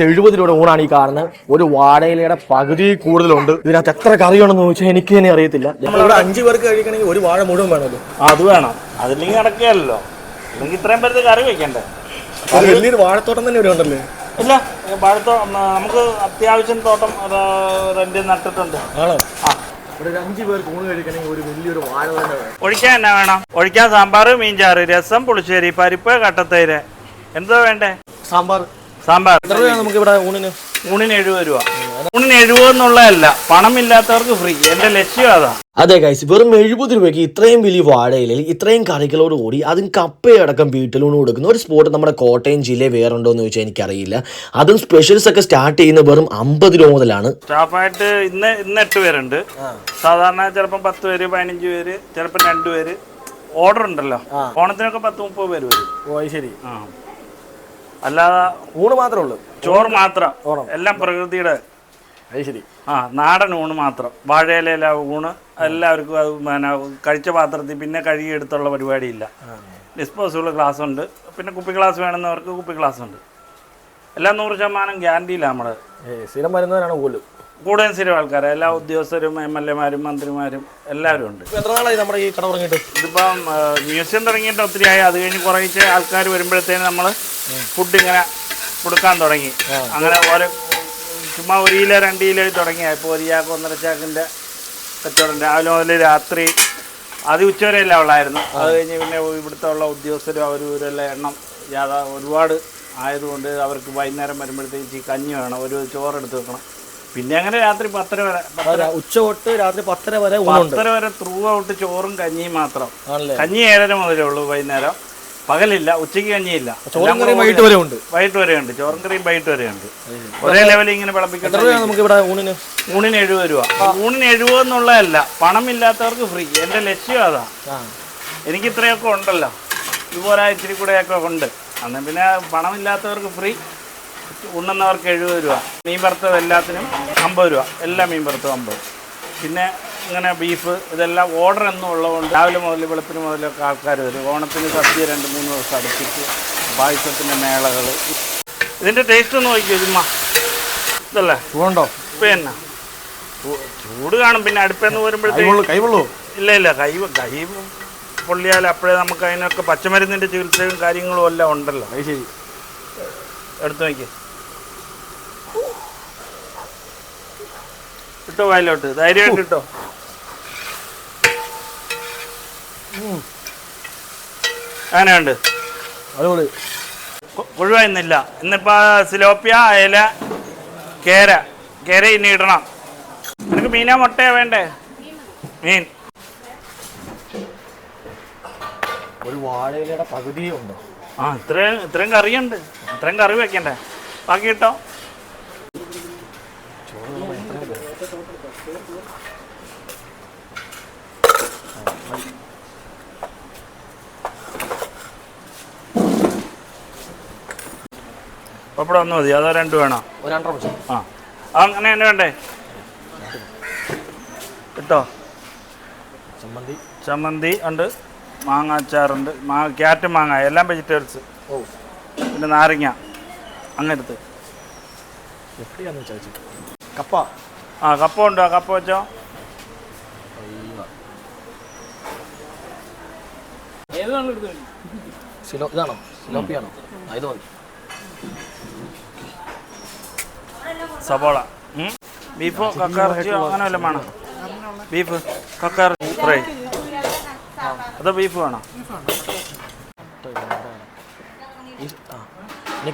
എഴുപത് രൂപയുടെ ഊണാണ് ഈ കാണുന്നത്. ഒരു വാഴയിലയുടെ പകുതി കൂടുതലുണ്ട്. ഇതിനകത്ത് എത്ര കറിയാണെന്ന് ചോദിച്ചാൽ എനിക്ക് തന്നെ അറിയത്തില്ല. ഇവിടെ അഞ്ചു പേർക്ക് കഴിക്കണമെങ്കിൽ ഒരു വാഴ മുഴുവൻ വേണമല്ലോ അത് വേണം. അതില്ലെങ്കിൽ നടക്കുകയല്ലോ. അല്ലെങ്കിൽ ഇത്രയും പേർ കറി വെക്കണ്ടേ? ഒരു വലിയൊരു വാഴത്തോട്ടം തന്നെ ഇവിടെ ഉണ്ടല്ലേ? ഇല്ല വാഴത്തോട്ടം നമുക്ക് അത്യാവശ്യം തോട്ടം റെന്റ് നട്ടിട്ടുണ്ട്. ആണോ? ആ. ഒരു അഞ്ചു പേർക്ക് ഊണ് കഴിക്കണമെങ്കിൽ ഒരു വലിയൊരു വാഴ വേണം. ഒഴിക്കാൻ എന്നാ വേണം? ഒഴിക്കാൻ സാമ്പാർ മീൻചാറ് രസം പുളിശ്ശേരി പരിപ്പ് കട്ടത്തൈര്. എന്തോ വേണ്ടേ? സാമ്പാർ സാമ്പാർ. എത്ര രൂപയാണ് നമുക്ക് ഇവിടെ ഊണിന്? ഊണിന് എഴുപത് രൂപ. ഊണിന് എഴുപത് എന്നുള്ളതല്ല പണമില്ലാത്തവർക്ക് ഫ്രീ. എന്റെ ലക്ഷ്യം അതാ. അതെ ഗൈസ് വെറും എഴുപത് രൂപയ്ക്ക് ഇത്രയും വലിയ വാഴയിലിൽ ഇത്രയും കറികളോട് കൂടി അതും കപ്പയടക്കം വീട്ടിലൂണ് കൊടുക്കുന്ന ഒരു സ്പോട്ട് നമ്മുടെ കോട്ടയം ജില്ലയിൽ വേറെ ഉണ്ടോ എന്ന് ചോദിച്ചാൽ എനിക്കറിയില്ല. അതും സ്പെഷ്യൽസ് ഒക്കെ സ്റ്റാർട്ട് ചെയ്യുന്ന വെറും അമ്പത് രൂപ മുതലാണ്. സ്റ്റാഫായിട്ട് ഇന്ന് ഇന്ന് എട്ട് പേരുണ്ട്. സാധാരണ ചിലപ്പോൾ പത്ത് പേര് പതിനഞ്ച് പേര് ചിലപ്പോൾ രണ്ട് പേര്. ഓർഡർ ഉണ്ടല്ലോ. ഓണത്തിനൊക്കെ പത്ത് മുപ്പത് പേര് വരും. ഓ ശരി. ആ. അല്ലാതെ ഊണ് മാത്രമേ ഉള്ളൂ. ചോറ് മാത്രം. എല്ലാം പ്രകൃതിയുടെ അത് ശരി. ആ നാടൻ ഊണ് മാത്രം. വാഴയില ഊണ് എല്ലാവർക്കും അത് പിന്നെ കഴിച്ച പാത്രത്തിൽ പിന്നെ കഴുകിയെടുത്തുള്ള പരിപാടിയില്ല. ഡിസ്പോസിബിൾ ഗ്ലാസ് ഉണ്ട്. പിന്നെ കുപ്പി ഗ്ലാസ് വേണമെന്നവർക്ക് കുപ്പി ഗ്ലാസ് ഉണ്ട്. എല്ലാം നൂറ് ശതമാനം ഗ്യാരണ്ടിയില്ല നമ്മൾ സ്ഥിരം വരുന്നവരാണ് പോലും കൂടുതൽ സ്ഥിരം ആൾക്കാർ എല്ലാ ഉദ്യോഗസ്ഥരും എം എൽ എമാരും മന്ത്രിമാരും എല്ലാവരും ഉണ്ട്. എത്ര നാളായി നമ്മുടെ ഈ കട തുടങ്ങിയിട്ട്? ഇതിപ്പം മ്യൂസിയം തുടങ്ങിയിട്ട് ഒത്തിരി ആയി. അത് കഴിഞ്ഞ് കുറേശ്ശെ ആൾക്കാർ വരുമ്പോഴത്തേന് നമ്മൾ ഫുഡ് ഇങ്ങനെ കൊടുക്കാൻ തുടങ്ങി. അങ്ങനെ ഓരോ ചുമ്മാ ഒരു കിലോ രണ്ട് കിലോ തുടങ്ങിയ ഇപ്പോൾ ഒരു ചാക്ക് ഒന്നര ചാക്കിന്റെ കച്ചവടം രാവിലെ മുതൽ രാത്രി അത് ഉച്ചവരെയല്ല ഉള്ളായിരുന്നു. അത് കഴിഞ്ഞ് പിന്നെ ഇവിടുത്തെ ഉള്ള ഉദ്യോഗസ്ഥരും അവരും ഇവരെല്ലാം എണ്ണം യാതാ ഒരുപാട് ആയതുകൊണ്ട് അവർക്ക് വൈകുന്നേരം വരുമ്പോഴത്തേക്ക് കഞ്ഞി വേണം. ഒരു ചോറെടുത്ത് വെക്കണം. പിന്നെ അങ്ങനെ രാത്രി പത്തര വരെ ഉച്ച തൊട്ട് രാത്രി പത്തര വരെ പത്തര വരെ ത്രൂ ഔട്ട് ചോറും കഞ്ഞിയും മാത്രം. കഞ്ഞി ഏഴര മുതലേ ഉള്ളൂ വൈകുന്നേരം. പകലില്ല ഉച്ചയ്ക്ക് കഞ്ഞിയില്ല. ചോറും കറിയും വൈകിട്ട് വരെ ഉണ്ട്. വൈകിട്ട് വരെ ഉണ്ട്. ചോറും കറിയും വൈകിട്ട് വരെ ഉണ്ട്. ഒരേ ലെവലിൽ ഇങ്ങനെ ഇവിടെ ഊണിന്? ഊണിന് എഴുപത് രൂപ. ഊണിന് എഴുപത് എന്നുള്ളതല്ല പണമില്ലാത്തവർക്ക് ഫ്രീ എന്റെ ലക്ഷ്യം അതാ. എനിക്ക് ഇത്രയൊക്കെ ഉണ്ടല്ലോ. ഇതുപോലെ ഇച്ചിരി കൂടെയൊക്കെ ഉണ്ട്. അന്ന് പിന്നെ പണമില്ലാത്തവർക്ക് ഫ്രീ ഉണ്ണുന്നവർക്ക് എഴുപത് രൂപ മീൻ വറുത്തത് എല്ലാത്തിനും അമ്പത് രൂപ എല്ലാ മീൻ വറുത്തതും അമ്പത്. പിന്നെ ഇങ്ങനെ ബീഫ് ഇതെല്ലാം ഓർഡർ എന്നും ഉള്ളതുകൊണ്ട് രാവിലെ മുതൽ വെളുപ്പിന് മുതലൊക്കെ ആൾക്കാർ വരും. ഓണത്തിന് സദ്യ രണ്ട് മൂന്ന് ദിവസം അടുപ്പിച്ച് പായസത്തിന്റെ മേളകൾ ഇതിന്റെ ടേസ്റ്റ് ഒന്ന് നോക്കിയോ ചുമ്മാ. ഇതല്ലേ? ചൂടുണ്ടോ? പിന്നെ ചൂട് കാണും. പിന്നെ അടുപ്പെന്ന് വരുമ്പോഴത്തേക്ക് കൈവുള്ളൂ ഇല്ല ഇല്ല. കൈ കൈ പൊള്ളിയാൽ അപ്പോഴേ നമുക്ക് അതിനൊക്കെ പച്ചമരുന്നിന്റെ ചികിത്സയും കാര്യങ്ങളും എല്ലാം ഉണ്ടല്ലോ. അത് ശരി. എടുത്തു നോക്കി ഇട്ടോ വായിലോട്ട്. ധൈര്യമായിട്ട് ഇട്ടോ. അങ്ങനെയുണ്ട്. അതുപോലെ കുഴുവായിരുന്നില്ല ഇന്നിപ്പോൾ സിലോപ്പിയ അയല കേര. കേര ഇനി ഇടണം. നിനക്ക് മീനാ മുട്ടയാ വേണ്ടേ? മീൻ. ഒരു വാഴയിലയുടെ പകുതിയേ ഉണ്ടോ? ആ ഇത്രയും ഇത്രയും കറിയുണ്ട്. ഇത്രയും കറി വെക്കണ്ടേ? ബാക്കി കിട്ടോ പപ്പടം ഒന്ന് മതി. അതോ രണ്ട് വേണോ? ഒരു രണ്ടര പക്ഷേ ആ. അങ്ങനെ തന്നെ വേണ്ടേ? കിട്ടോ? ചമ്മന്തി. ചമ്മന്തി ഉണ്ട് മാങ്ങ അച്ചാറുണ്ട് മാങ്ങ ക്യാറ്റ് മാങ്ങ എല്ലാം വെജിറ്റബിൾസ്. ഓ. പിന്നെ നാരങ്ങ. അങ്ങനത്തെ എവിടെയാന്ന് ചോദിച്ചു? കപ്പ. ആ കപ്പ ഉണ്ടോ? കപ്പ വെച്ചോ? സിലോ ഇതാണോ? സിലോപ്പിയാണോ? ഇത് മതി. സബോള. ഉം? ബീഫോ കക്കറച്ചിയോ അങ്ങനെ വല്ലതും വേണം? ബീഫ് കക്കറച്ചി ഫ്രൈ. അതോ ബീഫ് വേണോ?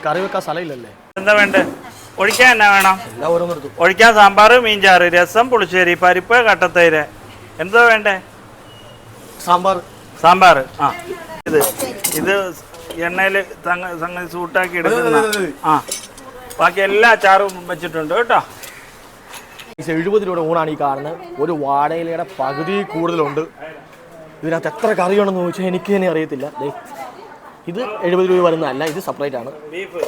കറി വെക്കാൻ സ്ഥലമില്ലല്ലേ? എന്താ വേണ്ടേ? ഒഴിക്കാൻ എന്നാ വേണം? ഒഴിക്കാൻ സാമ്പാർ മീൻചാറ് രസം പുളിശ്ശേരി പരിപ്പ് കട്ടത്തൈര്. എന്താ വേണ്ടേ? സാമ്പാർ സാമ്പാർ ആ. ഇത് ഇത് എണ്ണയിൽ സംഗതി സൂട്ടാക്കി എടുക്കുന്ന ആ. ബാക്കി എല്ലാ അച്ചാറും വെച്ചിട്ടുണ്ട് കേട്ടോ. എഴുപത് രൂപയുടെ ഊണാണ് ഈ കാണുന്നത്. ഒരു വാടയിലയുടെ പകുതി കൂടുതലുണ്ട്. ഇതിനകത്ത് എത്ര കറിയുണ്ടെന്ന് ചോദിച്ചാൽ എനിക്ക് തന്നെ അറിയത്തില്ല. ഇത് എഴുപത് രൂപ വരുന്നതല്ല ഇത് സെപ്പറേറ്റ് ആണ്. ബീഫ്.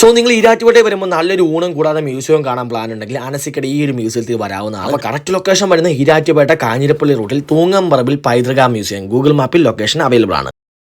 സോ നിങ്ങൾ ഈരാറ്റുപേട്ടയിൽ വരുമ്പോൾ നല്ലൊരു ഊണും കൂടാതെ മ്യൂസിയം കാണാൻ പ്ലാൻ ഉണ്ടെങ്കിൽ അനസിക്കടെ ഈ ഒരു മ്യൂസിയത്തിൽ വരാവുന്നതാണ്. അപ്പോൾ കറക്റ്റ് ലൊക്കേഷൻ വരുന്ന ഈരാറ്റുപേട്ട കാഞ്ഞിരപ്പള്ളി റൂട്ടിൽ തൂങ്ങംപറമ്പിൽ പൈതൃക മ്യൂസിയം. ഗൂഗിൾ മാപ്പിൽ ലൊക്കേഷൻ അവൈലബിൾ ആണ്.